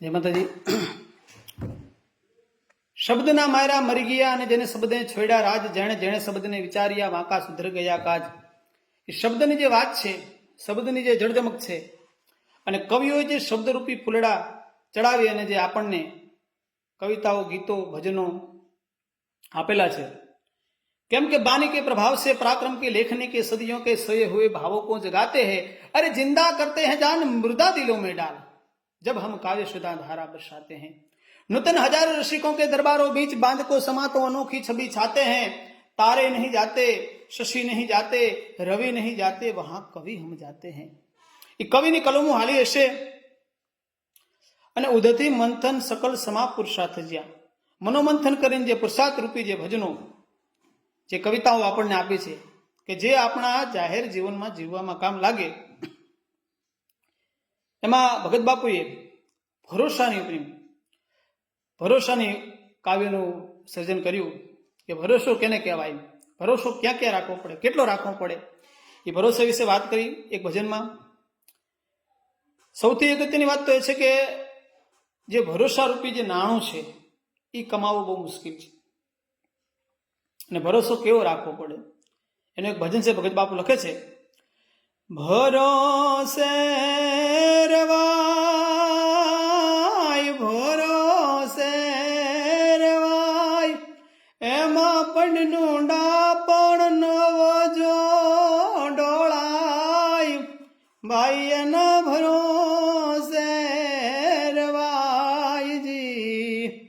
જય માતાજી શબ્દના માયરા મરી ગયા અને જેને શબ્દને છોડ્યા રાજ જેણે જેણે શબ્દને વિચાર્યા વાંકા સુધર ગયા કાજ એ શબ્દની જે વાત છે શબ્દની જે જળજમક છે અને કવિઓએ જે શબ્દરૂપી ફૂલડા ચડાવી અને જે આપણને કવિતાઓ ગીતો ભજનો આપેલા છે કેમ કે बानी के प्रभाव से पराक्रम के लेखने के सदियों के सोए हुए भावों को जगाते हैं अरे जिंदा करते हैं जान मृदा दिलों में डाल जब हम काव्य शुदा धारा बरसाते हैं नूतन हजारों ऋषिकों के दरबारों बीच बांध को समातो अनोखी छवि छाते हैं तारे नहीं जाते शशि नहीं जाते रवि नहीं जाते वहां कवि हम जाते हैं એ કવિની કલમો હાલી હશે અને ઉદયથી મંથન સકલ સમા પુરુષાર્થ જ્યાં મનોમંથન કરીને જે પુરુષાર્થ રૂપી જે ભજનો જે કવિતાઓ આપણને આપી છે કે જે આપણા જાહેર જીવનમાં જીવવામાં કામ લાગે એમાં ભગત બાપુએ ભરોસાની પ્રેમ, ભરોસાની કાવ્યનું સર્જન કર્યું કે ભરોસો કેને કહેવાય? ભરોસો ક્યાં ક્યાં રાખવો પડે? કેટલો રાખવો પડે? એ ભરોસા વિશે વાત કરી એક ભજનમાં. સૌથી અગત્યની વાત તો એ છે કે જે ભરોસારૂપી જે નાણું છે એ કમાવવું બહુ મુશ્કેલ છે. અને ભરોસો કેવો રાખવો પડે? એનું એક ભજન છે, ભગત બાપુ લખે છે ભરોસે રવાય ભરોસે રવાય. એમાં પણ નોંડા પણ નવો જો ડોળાય ભાઈ એના ભરોસે રવાયજી.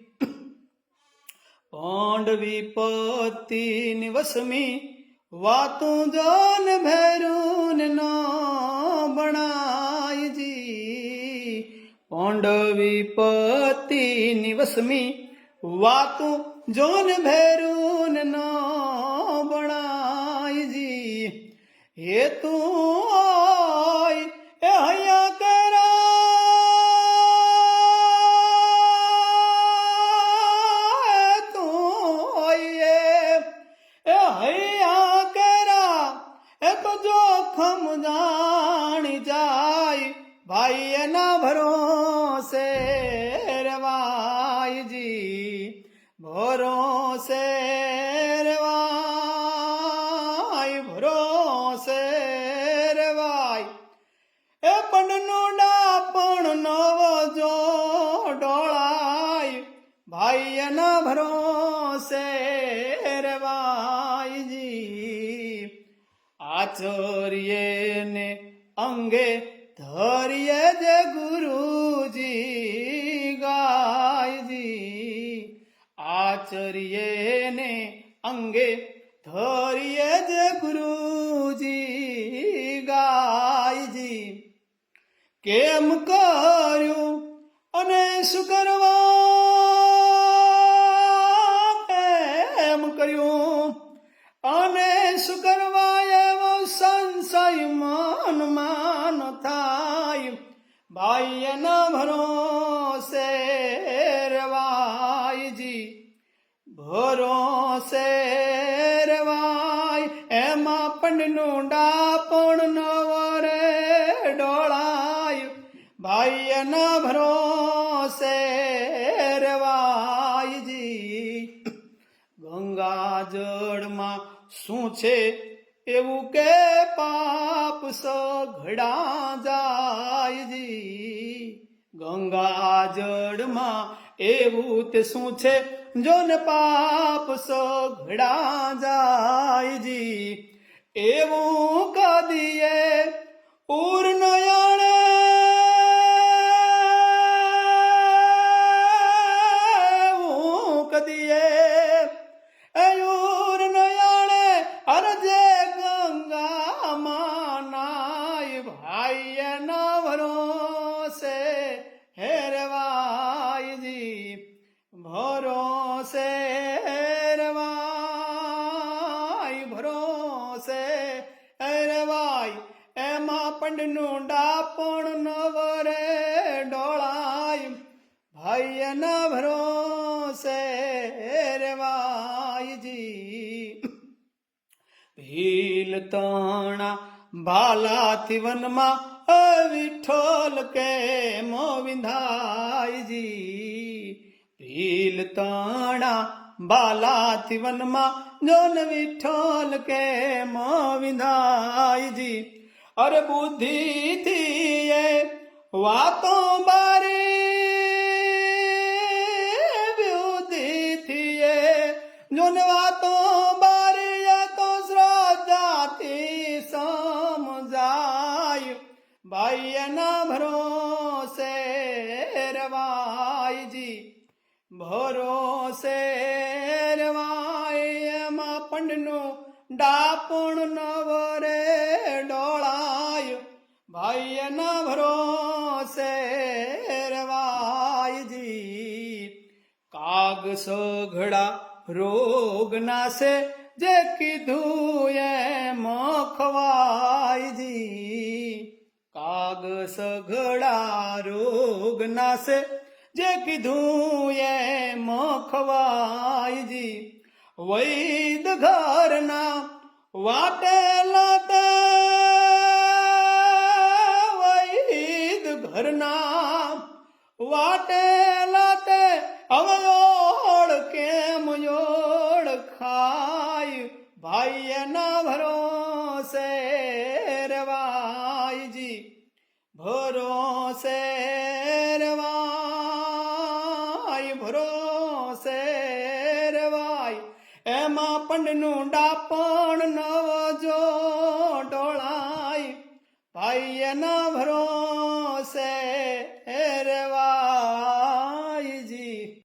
પાંડવી વિપત્તિ નિવસમી વાતું જોન ભેરું પતિ નિવસમી વાતું જોન ભેરું ન બણાયજી હે તું એ હૈયા કરા. તું એ હૈયા કરા. એ તો જોખમ જાણી જાય, ભાઈ એના ભરોસે ભરોસે શેરવાય ભરોસે શેરવાય એ પણનો ડાપણ નવો જો ડોળાય ભાઈ એના ભરોસે રવાયજી આચર્ય ને અંગે ધર્ય જે ગુરુજી આચર્ય ને અંગે ધરીએ જ ગુરુજી ગાયજી. કેમ કર્યું અને શું કરવા? કેમ કર્યું અને શું કરવા એવો સંશય મનમાં થાય? ભાઈ ના ભરોસે પંડનું ડાપણ નવો રે ડોળાય. ભાઈ ન ભરોસે રવાયજી. ગંગા જળમાં શું છે એવું કે પાપ સઘડા જાયજી. ગંગા જળમાં એવું તે શું છે જો ને પાપ સઘડા જાયજી. એવું કદીએ ઉર નયણે એવું કદીએ અયુર નયાણે અરજે ગંગા માનાય ભાઈ એના પંડનું ડાપણ નવરે ડોળાય ભાઈ એના ભરોસે રેવાયજી ભીલ તણા ભાલાથી વનમાં વિઠોલ કે મો વિંધાય રવાયજી ભીલ તાણા બાલાથી વનમાં જોન વિઠોલ કે વિંધાયજી અરે બુદ્ધિથી એ વાતો બારી બુદ્ધિથી એ જોન વાતો બારી તો શ્રદ્ધાથી સમજાય. ભાઈના ભરોસે રવાયજી ભરોસે રવાય એમાં પંડનું ડાપણ નવરે ભાઈના ભરોસે રવાયજી. કાગ સઘડા રોગ નાશે, જે કીધું એ મોખવાયજી કાગ સઘડા રોગ નાશે, જે કીધું એ મોખવાયજી વૈદ ઘરના વાટેલા ભાઈના ભરોસે રવાયજી ભરોસે રવાય ભરોસે રવાય એમાં પંડનું ડાપણ નવ જો ડોળાય ભાઈના ભરોસે